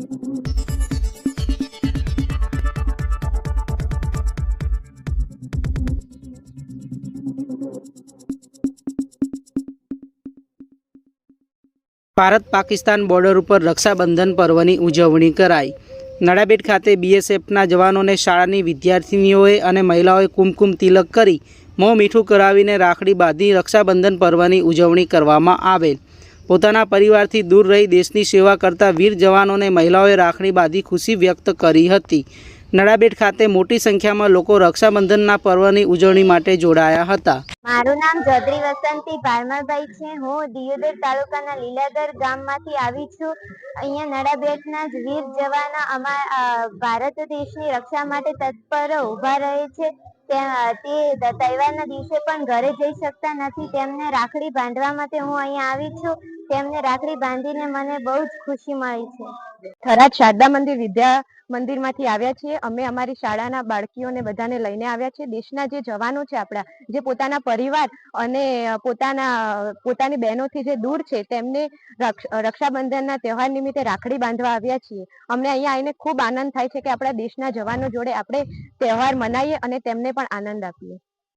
Bharat Pakistan border ઉપર રક્ષાબંધન પર્વની ઉજવણી કરાઈ. નડાબેટ ખાતે બીએસએફના જવાનોને શાળાની વિદ્યાર્થિનીઓએ અને મહિલાઓએ કુમકુમ તિલક કરી, મોં મીઠું કરાવીને રાખડી બાંધી રક્ષાબંધન પર્વની ઉજવણી કરવામાં આવેલ. પોતાના પરિવારથી દૂર રહી દેશની સેવા કરતા વીર જવાનોને મહિલાઓએ રાખડી બાંધી ખુશી વ્યક્ત કરી હતી. નડાબેટ ખાતે મોટી સંખ્યામાં લોકો રક્ષાબંધનના પર્વની ઉજવણી માટે જોડાયા હતા. મારું નામ ચૌધરી વસંતી પારમાભાઈ છે. હું દિયોદર તાલુકાના લીલાધર ગામમાંથી આવી છું. અહીંયા નડાબેટના વીર જવાનો અમારા ભારત દેશની રક્ષા માટે તત્પર ઊભા રહે છે. તે તહેવારના દિવસે પણ ઘરે જઈ શકતા નથી. તેમને રાખડી બાંધવા માટે હું અહીંયા આવી છું. તેમને રાખડી બાંધીને મને બહુ જ ખુશી મળી છે. થરાદ શારદા મંદિર વિદ્યા મંદિરમાંથી આવ્યા છીએ. અમે અમારી શાળાના બાળકીઓને બધાને લઈને આવ્યા છીએ. દેશના જે જવાનો છે આપણા, જે પોતાના પરિવાર અને પોતાના, પોતાની બહેનોથી જે દૂર છે, તેમને રક્ષ- રક્ષાબંધનના તહેવાર નિમિત્તે રાખડી બાંધવા આવ્યા છીએ. અમને અહીંયા આવીને ખૂબ આનંદ થાય છે કે આપણા દેશના જવાનો જોડે આપણે તહેવાર મનાવીએ અને તેમને પણ આનંદ આપીએ.